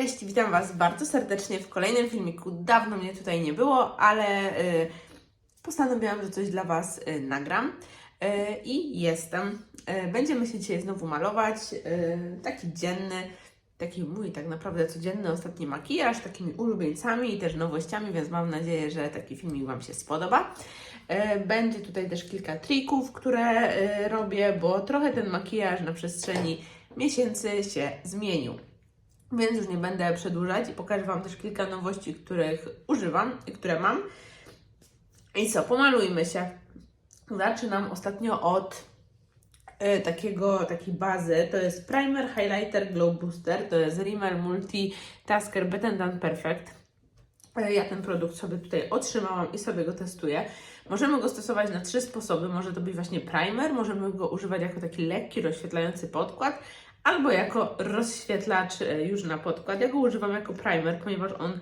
Cześć, witam Was bardzo serdecznie w kolejnym filmiku. Dawno mnie tutaj nie było, ale y, postanowiłam, że coś dla Was y, nagram. Y, I jestem. Będziemy się dzisiaj znowu malować. Taki dzienny, taki mój tak naprawdę codzienny ostatni makijaż, takimi ulubieńcami i też nowościami, więc mam nadzieję, że taki filmik Wam się spodoba. Będzie tutaj też kilka trików, które robię, bo trochę ten makijaż na przestrzeni miesięcy się zmienił. Więc już nie będę przedłużać i pokażę Wam też kilka nowości, których używam i które mam. I co, pomalujmy się. Zaczynam ostatnio od y, takiego, takiej bazy. To jest Primer Highlighter Glow Booster. To jest Rimmel Multi Tasker Bet Done Perfect. Y, Ja ten produkt sobie tutaj otrzymałam i sobie go testuję. Możemy go stosować na trzy sposoby. Może to być właśnie primer, możemy go używać jako taki lekki, rozświetlający podkład, albo jako rozświetlacz e, już na podkład. Ja go używam jako primer, ponieważ on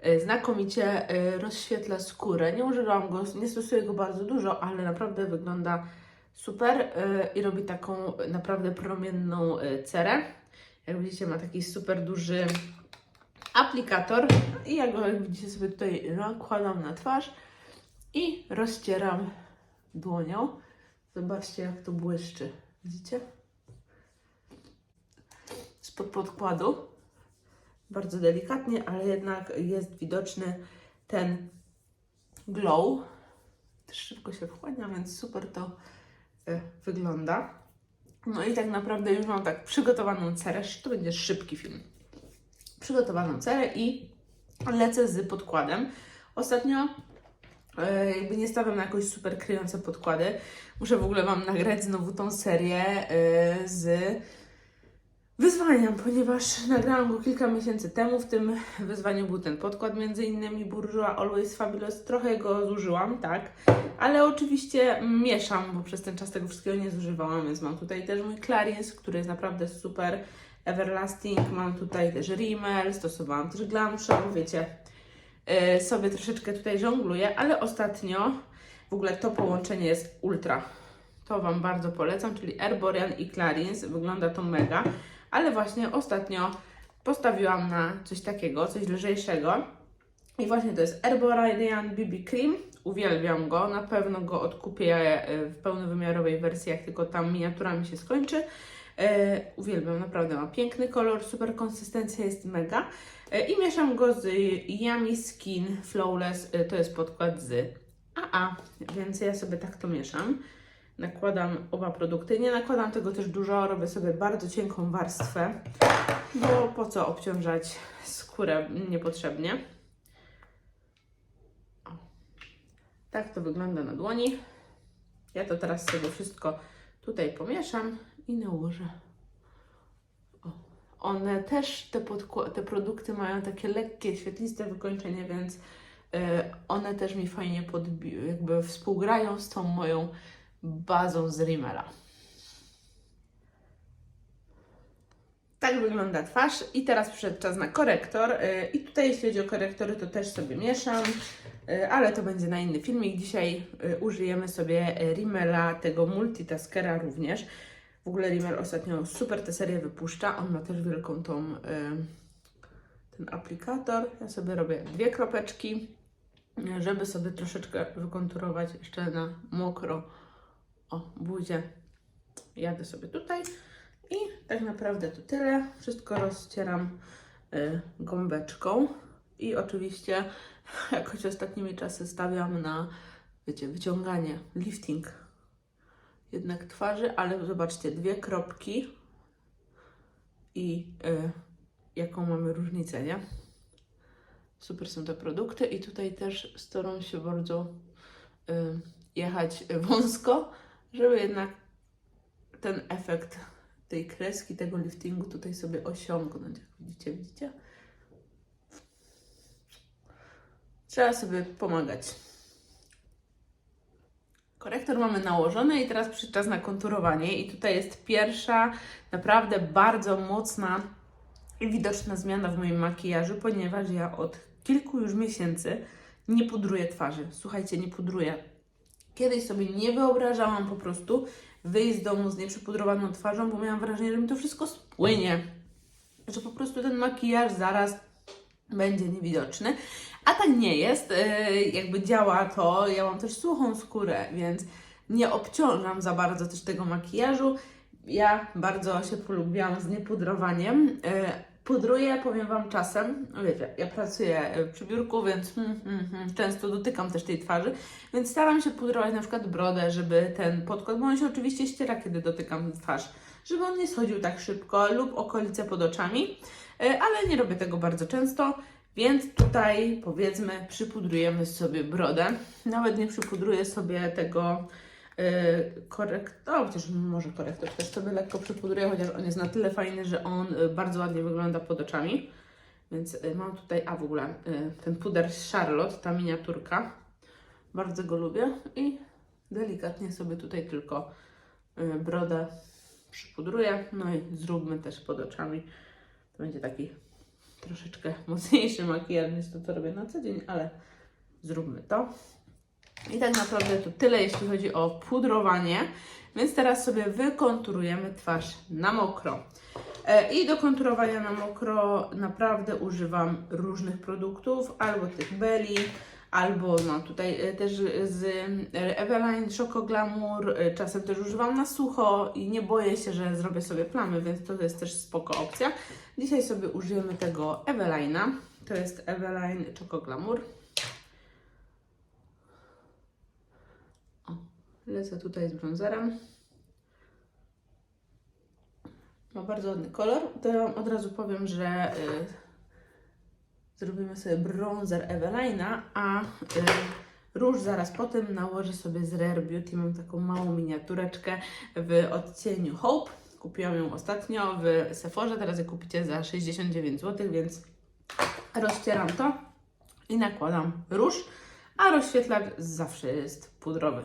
e, znakomicie e, rozświetla skórę. Nie używam go, nie stosuję go bardzo dużo, ale naprawdę wygląda super i robi taką naprawdę promienną cerę. Jak widzicie, ma taki super duży aplikator i ja go, jak widzicie, sobie tutaj nakładam na twarz i rozcieram dłonią. Zobaczcie, jak to błyszczy. Widzicie? Spod podkładu. Bardzo delikatnie, ale jednak jest widoczny ten glow. Też szybko się wchłania, więc super to e, wygląda. No i tak naprawdę już mam tak przygotowaną cerę. To będzie szybki film. Przygotowaną cerę i lecę z podkładem. Ostatnio e, jakby nie stawiam na jakoś super kryjące podkłady. Muszę w ogóle Wam nagrać znowu tą serię e, z wyzwaniem, ponieważ nagrałam go kilka miesięcy temu. W tym wyzwaniu był ten podkład, między innymi Bourjois Always Fabulous. Trochę go zużyłam, tak, ale oczywiście mieszam, bo przez ten czas tego wszystkiego nie zużywałam, więc mam tutaj też mój Clarins, który jest naprawdę super. Everlasting, mam tutaj też Rimmel, stosowałam też Glam Show, wiecie, yy, sobie troszeczkę tutaj żongluję, ale ostatnio w ogóle to połączenie jest ultra. To Wam bardzo polecam, czyli Erborian i Clarins. Wygląda to mega, ale właśnie ostatnio postawiłam na coś takiego, coś lżejszego. I właśnie to jest Erborian BB Cream. Uwielbiam go, na pewno go odkupię e, w pełnowymiarowej wersji, jak tylko tam miniatura mi się skończy. E, uwielbiam, naprawdę ma piękny kolor, super konsystencja jest mega. E, I mieszam go z Yummy Skin Flawless, to jest podkład z AA, więc ja sobie tak to mieszam. Nakładam oba produkty. Nie nakładam tego też dużo, robię sobie bardzo cienką warstwę, bo po co obciążać skórę niepotrzebnie. O. Tak to wygląda na dłoni. Ja to teraz sobie wszystko tutaj pomieszam i nałożę. O. One też, te, te produkty mają takie lekkie, świetliste wykończenie, więc y, one też mi fajnie jakby współgrają z tą moją bazą z Rimmela. Tak wygląda twarz i teraz przyszedł czas na korektor y, i tutaj jeśli chodzi o korektory to też sobie mieszam, y, ale to będzie na inny filmik. Dzisiaj y, użyjemy sobie Rimmela, tego multitaskera również. W ogóle Rimmel ostatnio super tę serię wypuszcza, on ma też wielką tą, ten aplikator. Ja sobie robię dwie kropeczki, żeby sobie troszeczkę wykonturować jeszcze na mokro o, buzię jadę sobie tutaj i tak naprawdę to tyle. Wszystko rozcieram y, gąbeczką i oczywiście jakoś ostatnimi czasy stawiam na, wiecie, wyciąganie, lifting jednak twarzy, ale zobaczcie, dwie kropki i y, jaką mamy różnicę, nie? Super są te produkty i tutaj też staram się bardzo y, jechać wąsko, żeby jednak ten efekt tej kreski, tego liftingu tutaj sobie osiągnąć. Jak widzicie, widzicie? Trzeba sobie pomagać. Korektor mamy nałożony i teraz przyszedł czas na konturowanie i tutaj jest pierwsza naprawdę bardzo mocna i widoczna zmiana w moim makijażu, ponieważ ja od kilku już miesięcy nie pudruję twarzy. Słuchajcie, nie pudruję. Kiedyś sobie nie wyobrażałam po prostu wyjść z domu z nieprzepudrowaną twarzą, bo miałam wrażenie, że mi to wszystko spłynie. że po prostu ten makijaż zaraz będzie niewidoczny. A tak nie jest, yy, jakby działa to, ja mam też suchą skórę, więc nie obciążam za bardzo też tego makijażu. Ja bardzo się polubiłam z niepudrowaniem. Pudruję, powiem Wam czasem, wiecie, ja pracuję y, przy biurku, więc hmm, hmm, hmm, często dotykam też tej twarzy, więc staram się pudrować na przykład brodę, żeby ten podkład, bo on się oczywiście ściera, kiedy dotykam twarz, żeby on nie schodził tak szybko lub okolice pod oczami, y, ale nie robię tego bardzo często, więc tutaj powiedzmy przypudrujemy sobie brodę. Nawet nie przypudruję sobie tego yy, korekt, no chociaż może korektor też sobie lekko przypudruję, chociaż on jest na tyle fajny, że on y, bardzo ładnie wygląda pod oczami. Więc y, mam tutaj, a w ogóle ten puder Charlotte, ta miniaturka. Bardzo go lubię i delikatnie sobie tutaj tylko brodę przypudruję. No i zróbmy też pod oczami. To będzie taki troszeczkę mocniejszy makijaż niż to, co robię na co dzień, ale zróbmy to. I tak naprawdę to tyle, jeśli chodzi o pudrowanie. Więc teraz sobie wykonturujemy twarz na mokro. E, I do konturowania na mokro naprawdę używam różnych produktów, albo tych Belly, albo mam tutaj e, też z Eveline Choco Glamour, e, czasem też używam na sucho i nie boję się, że zrobię sobie plamy, więc to jest też spoko opcja. Dzisiaj sobie użyjemy tego Eveline'a, to jest Eveline Choco Glamour. Lecę tutaj z bronzerem. Ma bardzo ładny kolor. To ja od razu powiem, że y, zrobimy sobie bronzer Eveline'a, a y, róż zaraz potem nałożę sobie z Rare Beauty. Mam taką małą miniatureczkę w odcieniu Hope. Kupiłam ją ostatnio w Sephorze, teraz je kupicie za 69 zł, więc rozcieram to i nakładam róż, a rozświetlacz zawsze jest pudrowy.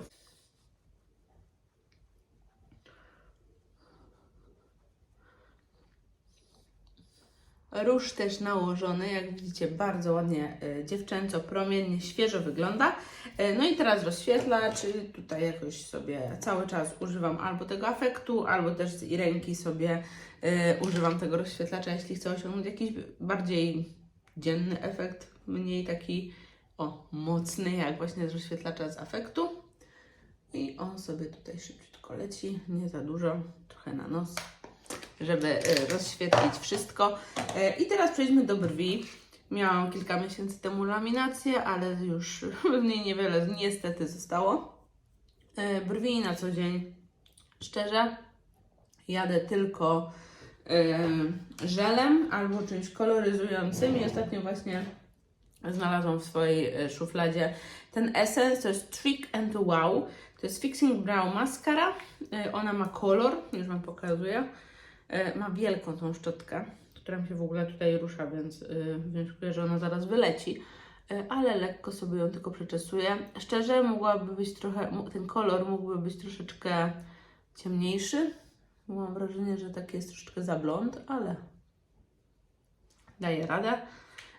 Róż też nałożony, jak widzicie, bardzo ładnie e, dziewczęco, promiennie, świeżo wygląda. E, No i teraz rozświetlacz. y, Tutaj jakoś sobie cały czas używam albo tego afektu, albo też z ręki sobie e, używam tego rozświetlacza, jeśli chcę osiągnąć jakiś bardziej dzienny efekt, mniej taki o, mocny, jak właśnie z rozświetlacza z afektu. I on sobie tutaj szybciutko leci, nie za dużo, trochę na nos żeby e, rozświetlić wszystko. E, I teraz przejdźmy do brwi. Miałam kilka miesięcy temu laminację, ale już w niej niewiele niestety zostało. E, Brwi na co dzień, szczerze, jadę tylko żelem albo czymś koloryzującym i ostatnio właśnie znalazłam w swojej szufladzie ten Essence, to jest Trick and Wow. To jest Fixing Brow Mascara. Ona ma kolor, już Wam pokazuję. E, Ma wielką tą szczotkę, która mi się w ogóle tutaj rusza, więc yy, wnioskuję, że ona zaraz wyleci. E, Ale lekko sobie ją tylko przeczesuję. Szczerze, mogłaby być trochę, ten kolor mógłby być troszeczkę ciemniejszy. Mam wrażenie, że taki jest troszeczkę za blond, ale daję radę.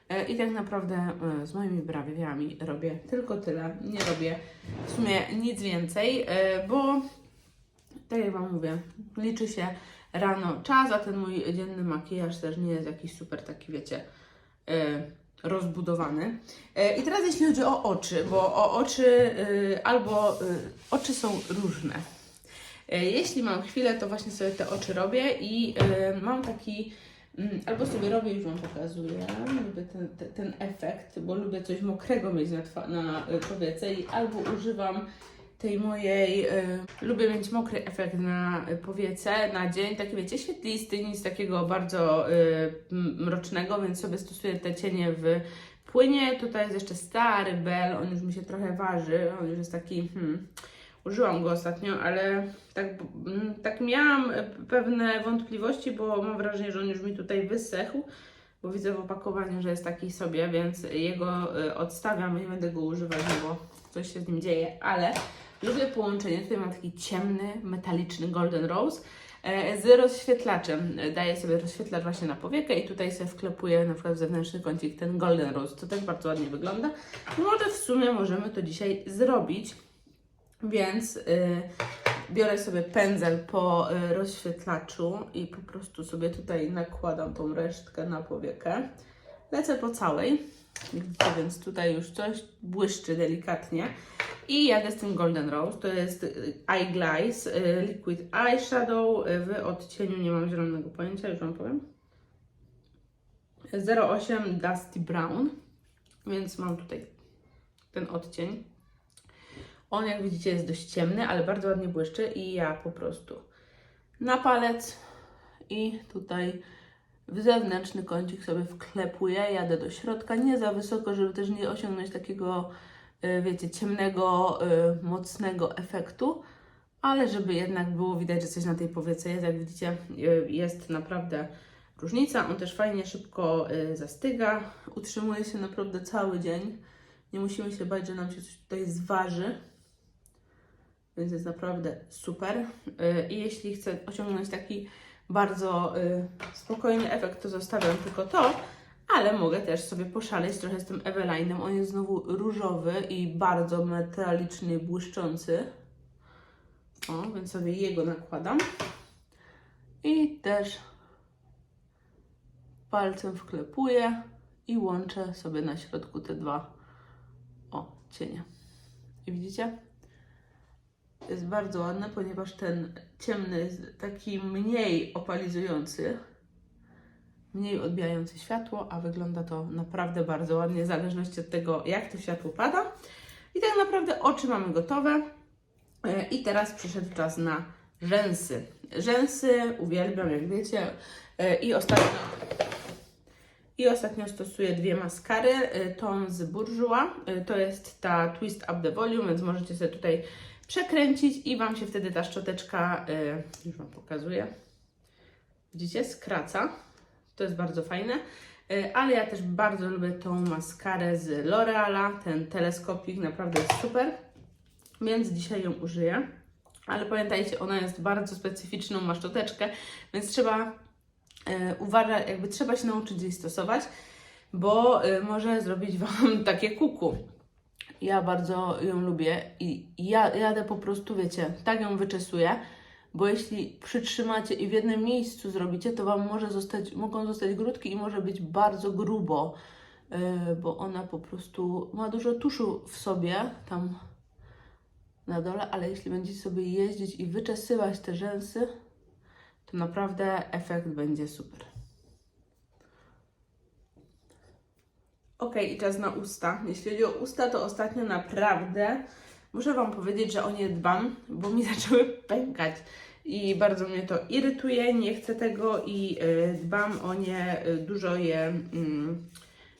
E, I tak naprawdę z moimi brawiami robię tylko tyle. Nie robię w sumie nic więcej, bo tak jak Wam mówię, liczy się rano czas, a ten mój dzienny makijaż też nie jest jakiś super taki, wiecie, e, rozbudowany. E, I teraz jeśli chodzi o oczy, bo o oczy e, albo e, oczy są różne. E, Jeśli mam chwilę, to właśnie sobie te oczy robię i mam taki, mm, albo sobie robię, już Wam pokazuję, lubię ten, ten, ten efekt, bo lubię coś mokrego mieć na, na powiece i albo używam tej mojej, e, lubię mieć mokry efekt na powiece na dzień, taki wiecie, świetlisty, nic takiego bardzo m- mrocznego, więc sobie stosuję te cienie w płynie. Tutaj jest jeszcze stary Bell, on już mi się trochę waży, on już jest taki, hmm, użyłam go ostatnio, ale tak, mm, tak miałam pewne wątpliwości, bo mam wrażenie, że on już mi tutaj wysechł, bo widzę w opakowaniu, że jest taki sobie, więc jego e, odstawiam, nie będę go używać, no bo coś się z nim dzieje, ale lubię połączenie, tutaj mam taki ciemny, metaliczny Golden Rose e, z rozświetlaczem. E, Daję sobie rozświetlacz właśnie na powiekę i tutaj sobie wklepuję na przykład w zewnętrzny kącik ten Golden Rose, to też bardzo ładnie wygląda. Może w sumie możemy to dzisiaj zrobić, więc y, biorę sobie pędzel po rozświetlaczu i po prostu sobie tutaj nakładam tą resztkę na powiekę. Lecę po całej, widzicie, więc tutaj już coś błyszczy delikatnie. I jadę z tym Golden Rose, to jest Eye Glaze y, Liquid Eyeshadow y, w odcieniu, nie mam zielonego pojęcia, już Wam powiem. 08 Dusty Brown, więc mam tutaj ten odcień. On, jak widzicie, jest dość ciemny, ale bardzo ładnie błyszczy i ja po prostu na palec i tutaj w zewnętrzny kącik sobie wklepuję, jadę do środka, nie za wysoko, żeby też nie osiągnąć takiego, y, wiecie, ciemnego, y, mocnego efektu, ale żeby jednak było widać, że coś na tej powiece jest. Jak widzicie, y, jest naprawdę różnica. On też fajnie szybko zastyga, utrzymuje się naprawdę cały dzień. Nie musimy się bać, że nam się coś tutaj zważy. Więc jest naprawdę super. I jeśli chcę osiągnąć taki bardzo y, spokojny efekt, to zostawiam tylko to. Ale mogę też sobie poszaleć trochę z tym Evelinem. On jest znowu różowy i bardzo metaliczny, błyszczący. O, więc sobie jego nakładam. I też palcem wklepuję i łączę sobie na środku te dwa o, cienie. I widzicie? Jest bardzo ładne, ponieważ ten ciemny jest taki mniej opalizujący, mniej odbijający światło, a wygląda to naprawdę bardzo ładnie, w zależności od tego, jak to światło pada. I tak naprawdę oczy mamy gotowe. E, I teraz przyszedł czas na rzęsy. Rzęsy uwielbiam, jak wiecie. E, I ostatnio, i ostatnio stosuję dwie maskary. E, Tą z Bourjois. To jest ta Twist Up the Volume, więc możecie sobie tutaj przekręcić i Wam się wtedy ta szczoteczka, e, już Wam pokazuję, widzicie, skraca. To jest bardzo fajne. E, Ale ja też bardzo lubię tą maskarę z L'Oreala. Ten teleskopik naprawdę jest super więc dzisiaj ją użyję. Ale pamiętajcie, ona jest bardzo specyficzną, ma szczoteczkę, więc trzeba e, uważać, jakby trzeba się nauczyć jej stosować, bo może zrobić Wam takie kuku. Ja bardzo ją lubię i ja jadę po prostu, wiecie, tak ją wyczesuję, bo jeśli przytrzymacie i w jednym miejscu zrobicie, to Wam może zostać, mogą zostać grudki i może być bardzo grubo, e, bo ona po prostu ma dużo tuszu w sobie, tam na dole, ale jeśli będziecie sobie jeździć i wyczesywać te rzęsy, to naprawdę efekt będzie super. Ok, i czas na usta. Jeśli chodzi o usta, to ostatnio naprawdę muszę Wam powiedzieć, że o nie dbam, bo mi zaczęły pękać. I bardzo mnie to irytuje, nie chcę tego i y, dbam o nie, y, dużo je, mm,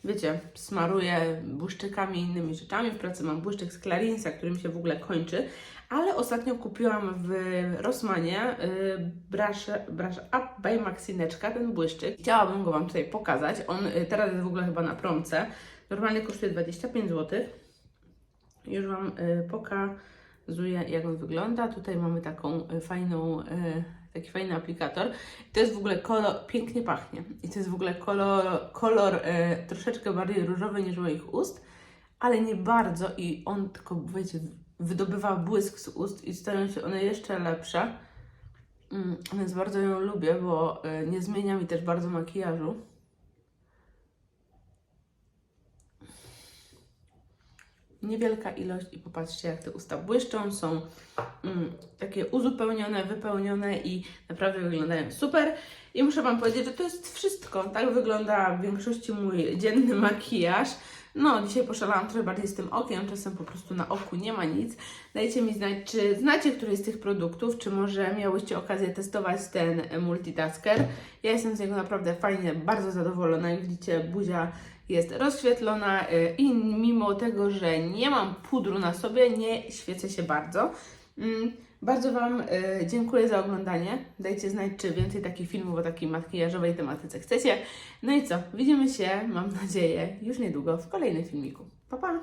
wiecie, smaruję błyszczykami i innymi rzeczami. W pracy mam błyszczyk z Clarinsa, który mi się w ogóle kończy, ale ostatnio kupiłam w Rossmanie y, Brush, Up by Maxineczka, ten błyszczyk. Chciałabym go Wam tutaj pokazać. On y, teraz jest w ogóle chyba na promce. Normalnie kosztuje 25 zł. Już Wam y, pokazuję, jak on wygląda. Tutaj mamy taką y, fajną, taki fajny aplikator. To jest w ogóle kolor, pięknie pachnie. I to jest w ogóle kolor, kolor troszeczkę bardziej różowy niż moich ust, ale nie bardzo. I on tylko, wiecie, wydobywa błysk z ust i stają się one jeszcze lepsze. Mm, więc bardzo ją lubię, bo y, nie zmienia mi też bardzo makijażu. Niewielka ilość i popatrzcie, jak te usta błyszczą, są mm, takie uzupełnione, wypełnione i naprawdę wyglądają super. I muszę Wam powiedzieć, że to jest wszystko. Tak wygląda w większości mój dzienny makijaż. No, dzisiaj poszalałam trochę bardziej z tym okiem, czasem po prostu na oku nie ma nic. Dajcie mi znać, czy znacie któryś z tych produktów, czy może miałyście okazję testować ten multitasker. Ja jestem z niego naprawdę fajnie, bardzo zadowolona. Jak widzicie, buzia jest rozświetlona y, i mimo tego, że nie mam pudru na sobie, nie świecę się bardzo. Bardzo Wam y, dziękuję za oglądanie. Dajcie znać, czy więcej takich filmów o takiej makijażowej tematyce chcecie. No i co? Widzimy się, mam nadzieję, już niedługo w kolejnym filmiku. Pa, pa!